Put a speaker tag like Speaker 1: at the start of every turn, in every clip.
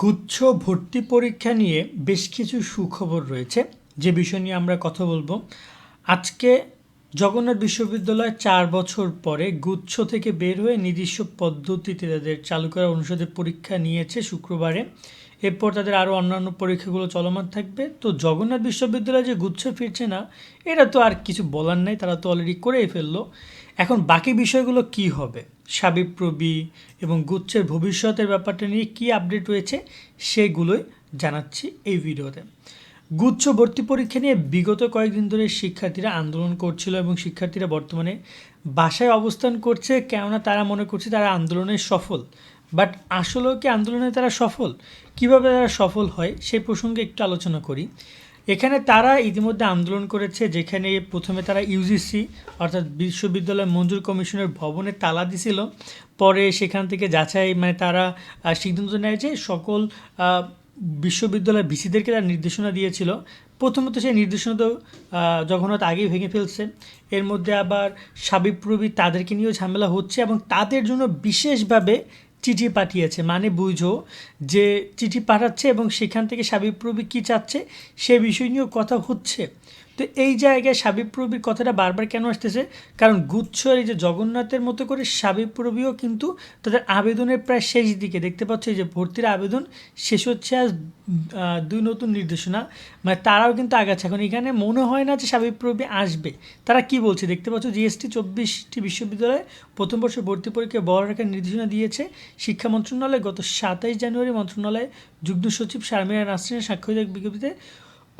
Speaker 1: গুচ্ছ ভর্তি পরীক্ষা নিয়ে বেশ কিছু সুখবর রয়েছে যে বিষয় নিয়ে আমরা কথা বলবো আজকে জগন্নাথ বিশ্ববিদ্যালয় চার বছর পরে গুচ্ছ থেকে বের হয়ে নিজস্ব পদ্ধতিতে তাদের চালু করা অনুষদের পরীক্ষা নিয়েছে শুক্রবারে এরপর তাদের আরও অন্যান্য পরীক্ষাগুলো চলমান থাকবে তো জগন্নাথ বিশ্ববিদ্যালয় যে গুচ্ছ ফিরছে না এটা তো আর কিছু বলার নাই তারা তো অলরেডি করেই ফেললো এখন বাকি বিষয়গুলো কি হবে সাবিপ্রবি এবং গুচ্ছের ভবিষ্যতের ব্যাপারটা নিয়ে কি আপডেট রয়েছে সেগুলোই জানাচ্ছি এই ভিডিওতে গুচ্ছ ভর্তি পরীক্ষা নিয়ে বিগত কয়েকদিন ধরে শিক্ষার্থীরা আন্দোলন করছিল এবং শিক্ষার্থীরা বর্তমানে বাসায় অবস্থান করছে কেননা তারা মনে করছে তারা আন্দোলনে সফল বাট আসলেও কি আন্দোলনে তারা সফল কিভাবে তারা সফল হয় সেই প্রসঙ্গে একটু আলোচনা করি এখানে তারা ইতিমধ্যে আন্দোলন করেছে যেখানে প্রথমে তারা ইউজিসি অর্থাৎ বিশ্ববিদ্যালয় মঞ্জুর কমিশনের ভবনে তালা দিছিল পরে সেখান থেকে যাচাই মানে তারা সিদ্ধান্ত নেয় যে সকল বিশ্ববিদ্যালয় ভিসিদেরকে তার নির্দেশনা দিয়েছিল প্রথমত সেই নির্দেশনা তো জগন্নাথ আগেই ভেঙে ফেলছে এর মধ্যে আবার সাবিপ্রবি তাদেরকে নিয়েও ঝামেলা হচ্ছে এবং তাদের জন্য বিশেষভাবে চিঠি পাঠিয়েছে মানে বুঝো যে চিঠি পাঠাচ্ছে এবং সেখান থেকে সাবিপ্রবি কী চাচ্ছে সে বিষয় নিয়েও কথা হচ্ছে তো এই জায়গায় সাবিপ্রবি কথাটা বারবার কেন আসতেছে কারণ গুচ্ছ এই যে জগন্নাথের মতো করে সাবিপ্রবিও কিন্তু তাদের আবেদনের প্রায় শেষ দিকে দেখতে পাচ্ছ যে ভর্তির আবেদন শেষ হচ্ছে আজ দুই নতুন নির্দেশনা মানে তারাও কিন্তু আগাচ্ছে এখন এখানে মনে হয় না যে সাবিপ্রবি আসবে তারা কি বলছে দেখতে পাচ্ছ জিএসটি চব্বিশটি বিশ্ববিদ্যালয়ে প্রথম বর্ষ ভর্তি পরীক্ষা বড় রাখার নির্দেশনা দিয়েছে শিক্ষা মন্ত্রণালয় গত সাতাইশ জানুয়ারি মন্ত্রণালয়ে যুগ্ম সচিব শারমিরা নাসরিনের স্বাক্ষরিত বিজ্ঞপ্তিতে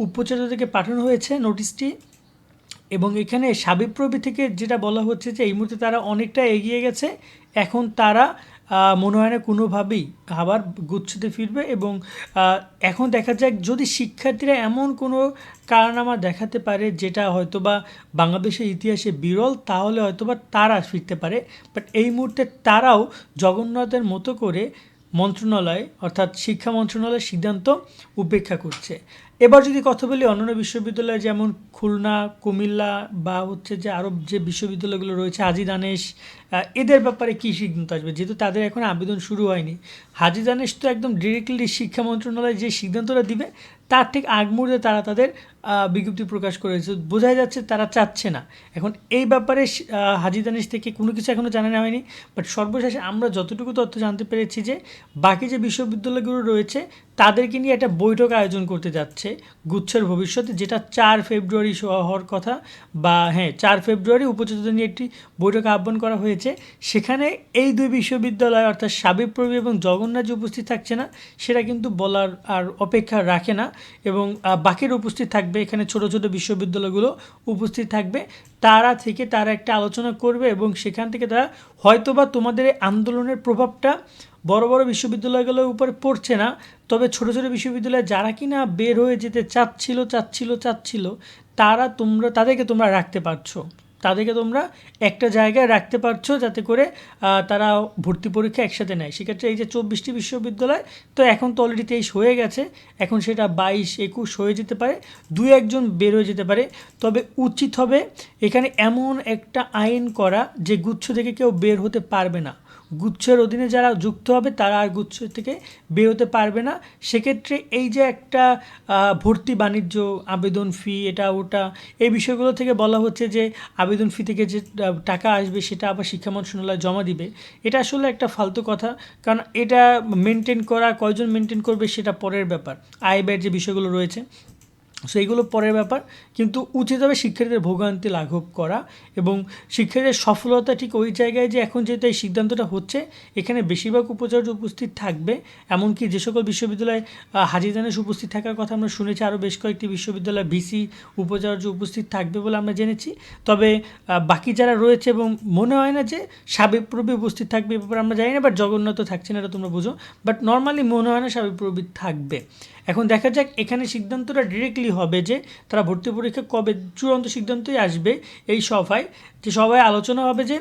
Speaker 1: উপচেতা থেকে পাঠানো হয়েছে নোটিশটি এবং এখানে সাবিপ্রবি থেকে যেটা বলা হচ্ছে যে এই মুহূর্তে তারা অনেকটা এগিয়ে গেছে এখন তারা মনে হয় না কোনোভাবেই আবার গুচ্ছতে ফিরবে এবং এখন দেখা যাক যদি শিক্ষার্থীরা এমন কোনো কারনামা দেখাতে পারে যেটা হয়তোবা বাংলাদেশের ইতিহাসে বিরল তাহলে হয়তোবা তারা ফিরতে পারে বাট এই মুহূর্তে তারাও জগন্নাথের মতো করে মন্ত্রণালয় অর্থাৎ শিক্ষা মন্ত্রণালয়ের সিদ্ধান্ত উপেক্ষা করছে এবার যদি কথা বলি অন্যান্য বিশ্ববিদ্যালয় যেমন খুলনা কুমিল্লা বা হচ্ছে যে আরব যে বিশ্ববিদ্যালয়গুলো রয়েছে হাজি দানেশ এদের ব্যাপারে কী সিদ্ধান্ত আসবে যেহেতু তাদের এখন আবেদন শুরু হয়নি হাজি দানেশ তো একদম ডিরেক্টলি শিক্ষা মন্ত্রণালয় যে সিদ্ধান্তটা দিবে তার ঠিক আগ মুহূর্তে তারা তাদের বিজ্ঞপ্তি প্রকাশ করেছে বোঝাই যাচ্ছে তারা চাচ্ছে না এখন এই ব্যাপারে হাজি দানেশ থেকে কোনো কিছু এখনও জানানো হয়নি বাট সর্বশেষে আমরা যতটুকু তথ্য জানতে পেরেছি যে বাকি যে বিশ্ববিদ্যালয়গুলো রয়েছে তাদেরকে নিয়ে একটা বৈঠক আয়োজন করতে যাচ্ছে আছে গুচ্ছের ভবিষ্যতে যেটা চার ফেব্রুয়ারি হওয়ার কথা বা হ্যাঁ চার ফেব্রুয়ারি উপচেতন নিয়ে একটি বৈঠক আহ্বান করা হয়েছে সেখানে এই দুই বিশ্ববিদ্যালয় অর্থাৎ সাবিপ্রবি এবং জগন্নাথ যে উপস্থিত থাকছে না সেটা কিন্তু বলার আর অপেক্ষা রাখে না এবং বাকির উপস্থিত থাকবে এখানে ছোট ছোট বিশ্ববিদ্যালয়গুলো উপস্থিত থাকবে তারা থেকে তারা একটা আলোচনা করবে এবং সেখান থেকে তারা হয়তোবা তোমাদের এই আন্দোলনের প্রভাবটা বড় বড় বিশ্ববিদ্যালয়গুলোর উপরে পড়ছে না তবে ছোট ছোট বিশ্ববিদ্যালয়ে যারা কি না বের হয়ে যেতে চাচ্ছিল চাচ্ছিল চাচ্ছিল তারা তোমরা তাদেরকে তোমরা রাখতে পারছো তাদেরকে তোমরা একটা জায়গায় রাখতে পারছো যাতে করে তারা ভর্তি পরীক্ষা একসাথে নেয় সেক্ষেত্রে এই যে চব্বিশটি বিশ্ববিদ্যালয় তো এখন তো অলরেডি তেইশ হয়ে গেছে এখন সেটা বাইশ একুশ হয়ে যেতে পারে দু একজন বের হয়ে যেতে পারে তবে উচিত হবে এখানে এমন একটা আইন করা যে গুচ্ছ থেকে কেউ বের হতে পারবে না গুচ্ছের অধীনে যারা যুক্ত হবে তারা আর গুচ্ছ থেকে বেরোতে পারবে না সেক্ষেত্রে এই যে একটা ভর্তি বাণিজ্য আবেদন ফি এটা ওটা এই বিষয়গুলো থেকে বলা হচ্ছে যে আবেদন ফি থেকে যে টাকা আসবে সেটা আবার শিক্ষা মন্ত্রণালয় জমা দিবে এটা আসলে একটা ফালতু কথা কারণ এটা মেনটেন করা কয়জন মেনটেন করবে সেটা পরের ব্যাপার আয় ব্যয়ের যে বিষয়গুলো রয়েছে সো এইগুলো পরের ব্যাপার কিন্তু উচিত হবে শিক্ষার্থীদের ভোগান্তি লাঘব করা এবং শিক্ষার্থীদের সফলতা ঠিক ওই জায়গায় যে এখন যেহেতু এই সিদ্ধান্তটা হচ্ছে এখানে বেশিরভাগ উপাচার্য উপস্থিত থাকবে এমনকি যে সকল বিশ্ববিদ্যালয়ে হাজিদানেশ উপস্থিত থাকার কথা আমরা শুনেছি আরও বেশ কয়েকটি বিশ্ববিদ্যালয় ভিসি উপাচার্য উপস্থিত থাকবে বলে আমরা জেনেছি তবে বাকি যারা রয়েছে এবং মনে হয় না যে সাবিপ্রবি উপস্থিত থাকবে এ ব্যাপারে আমরা জানি না বাট জগন্নাথও থাকছে না এটা তোমরা বুঝো বাট নর্মালি মনে হয় না সাবিপ্রবি থাকবে এখন দেখা যাক এখানে সিদ্ধান্তটা ডিরেক্টলি হবে যে তারা ভর্তি পরীক্ষা কবে চূড়ান্ত সিদ্ধান্তই আসবে এই সভায় যে সভায় আলোচনা হবে যে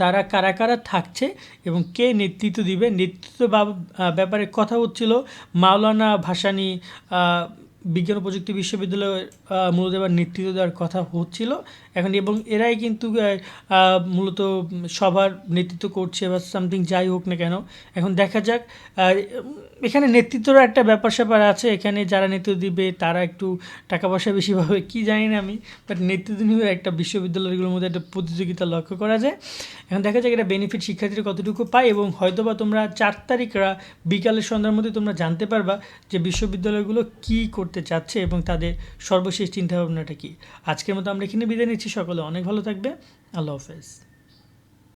Speaker 1: তারা কারা কারা থাকছে এবং কে নেতৃত্ব দিবে নেতৃত্ব ব্যাপারে কথা হচ্ছিল মাওলানা ভাসানি বিজ্ঞান ও প্রযুক্তি বিশ্ববিদ্যালয়ের মূলদেবার নেতৃত্ব দেওয়ার কথা হচ্ছিল এখন এবং এরাই কিন্তু মূলত সবার নেতৃত্ব করছে বা সামথিং যাই হোক না কেন এখন দেখা যাক এখানে নেতৃত্বরও একটা ব্যাপার স্যাপার আছে এখানে যারা নেতৃত্ব দিবে তারা একটু টাকা পয়সা বেশি পাবে কী জানি না আমি বাট নেতৃত্ব নিয়ে একটা বিশ্ববিদ্যালয়গুলোর মধ্যে একটা প্রতিযোগিতা লক্ষ্য করা যায় এখন দেখা যাক এটা বেনিফিট শিক্ষার্থীরা কতটুকু পায় এবং হয়তোবা তোমরা চার তারিখরা বিকালের সন্ধ্যার মধ্যে তোমরা জানতে পারবা যে বিশ্ববিদ্যালয়গুলো কি করতে চাচ্ছে এবং তাদের সর্বশেষ চিন্তাভাবনাটা কী আজকের মতো আমরা এখানে বিদায় নিচ্ছি দেখছি সকলে অনেক ভালো থাকবে আল্লাহ হাফেজ